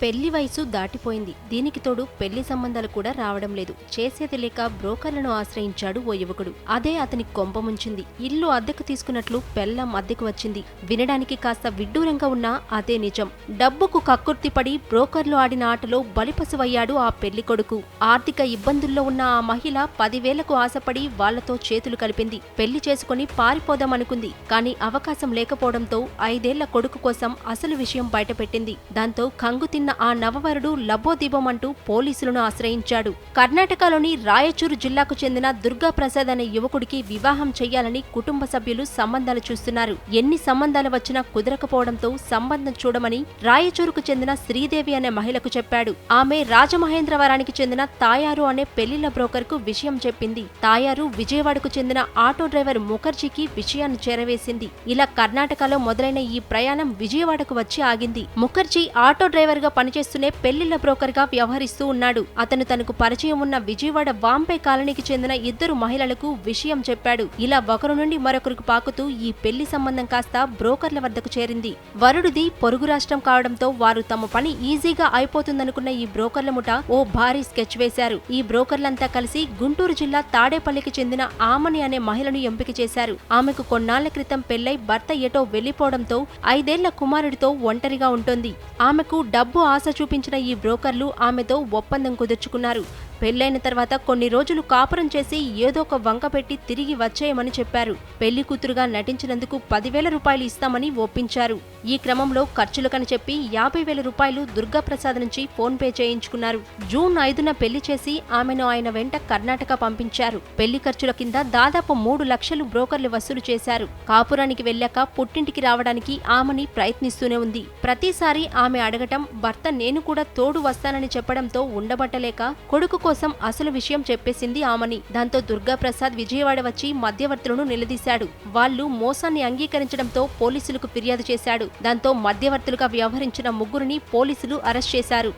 పెళ్ళి వయసు దాటిపోయింది. దీనికి తోడు పెళ్ళి సంబంధాలు కూడా రావడం లేదు. చేసేది లేక బ్రోకర్లను ఆశ్రయించాడు ఓ యువకుడు. అదే అతని కొంపముంచింది ఇల్లు అద్దెకు తీసుకున్నట్లు పెళ్ళం అద్దెకు వచ్చింది. వినడానికి కాస్త విడ్డూరంగా ఉన్నా అదే నిజం. డబ్బుకు కక్కుర్తిపడి బ్రోకర్లు ఆడిన ఆటలో బలిపశువయ్యాడు ఆ పెళ్ళి కొడుకు. ఆర్థిక ఇబ్బందుల్లో ఉన్న ఆ మహిళ పదివేలకు ఆశపడి వాళ్ళతో చేతులు కలిపింది. పెళ్ళి చేసుకుని పారిపోదామనుకుంది. కానీ అవకాశం లేకపోవడంతో ఐదేళ్ళ కొడుకు కోసం అసలు విషయం బయటపెట్టింది. దాంతో కంగు ఉన్న ఆ నవవరుడు లబోదిబోమంటూ పోలీసులను ఆశ్రయించాడు. కర్ణాటకలోని రాయచూరు జిల్లాకు చెందిన దుర్గా ప్రసాద్ అనే యువకుడికి వివాహం చేయాలని కుటుంబ సభ్యులు సంబంధాలు చూస్తున్నారు. ఎన్ని సంబంధాలు వచ్చినా కుదరకపోవడంతో సంబంధం చూడమని రాయచూరుకు చెందిన శ్రీదేవి అనే మహిళకు చెప్పాడు. ఆమె రాజమహేంద్రవరానికి చెందిన తాయారు అనే పెళ్ళిళ్ళ బ్రోకర్కు విషయం చెప్పింది. తాయారు విజయవాడకు చెందిన ఆటో డ్రైవర్ ముఖర్జీకి విషయాన్ని చేరవేసింది. ఇలా కర్ణాటకలో మొదలైన ఈ ప్రయాణం విజయవాడకు వచ్చి ఆగింది. ముఖర్జీ ఆటో డ్రైవర్గా పనిచేస్తూనే పెళ్ళిళ్ళ బ్రోకర్గా వ్యవహరిస్తూ ఉన్నాడు. అతను తనకు పరిచయం ఉన్న విజయవాడ వాంపే కాలనీకి చెందిన ఇద్దరు మహిళలకు విషయం చెప్పాడు. ఇలా ఒకరు నుండి మరొకరికి పాకుతూ ఈ పెళ్ళి సంబంధం కాస్త బ్రోకర్ల వద్దకు చేరింది. వరుడిది పొరుగు రాష్ట్రం కావడంతో వారు తమ పని ఈజీగా అయిపోతుందనుకున్న ఈ బ్రోకర్ల ముఠ ఓ భారీ స్కెచ్ వేశారు. ఈ బ్రోకర్లంతా కలిసి గుంటూరు జిల్లా తాడేపల్లికి చెందిన ఆమని అనే మహిళను ఎంపిక చేశారు. ఆమెకు కొన్నాళ్ళ క్రితం పెళ్ళై భర్త ఎటో వెళ్ళిపోవడంతో ఐదేళ్ళ కుమారుడితో ఒంటరిగా ఉంటుంది. ఆమెకు డబ్బు ఆశ చూపించిన ఈ బ్రోకర్లు ఆమెతో ఒప్పందం కుదుర్చుకున్నారు. పెళ్ళైన తర్వాత కొన్ని రోజులు కాపురం చేసి ఏదో ఒక వంక పెట్టి తిరిగి వచ్చేయమని చెప్పారు. పెళ్ళి కూతురుగా నటించినందుకు పదివేల రూపాయలు ఇస్తామని ఒప్పించారు. ఈ క్రమంలో ఖర్చులకని చెప్పి యాభై వేల రూపాయలు దుర్గాప్రసాద్ నుంచి ఫోన్ పే చేయించుకున్నారు. జూన్ ఐదున పెళ్ళి చేసి ఆమెను ఆయన వెంట కర్ణాటక పంపించారు. పెళ్ళి ఖర్చుల కింద దాదాపు మూడు లక్షలు బ్రోకర్లు వసూలు చేశారు. కాపురానికి వెళ్ళాక పుట్టింటికి రావడానికి ఆమెని ప్రయత్నిస్తూనే ఉంది. ప్రతిసారి ఆమె అడగటం భర్త నేను కూడా తోడు వస్తానని చెప్పడంతో ఉండబట్టలేక కొడుకు కోసం అసలు విషయం చెప్పేసింది ఆమని. దాంతో దుర్గాప్రసాద్ విజయవాడ వచ్చి మధ్యవర్తులను నిలదీశాడు. వాళ్ళు మోసాన్ని అంగీకరించడంతో పోలీసులకు ఫిర్యాదు చేశాడు. దాంతో మధ్యవర్తులుగా వ్యవహరించిన ముగ్గురిని పోలీసులు అరెస్ట్ చేశారు.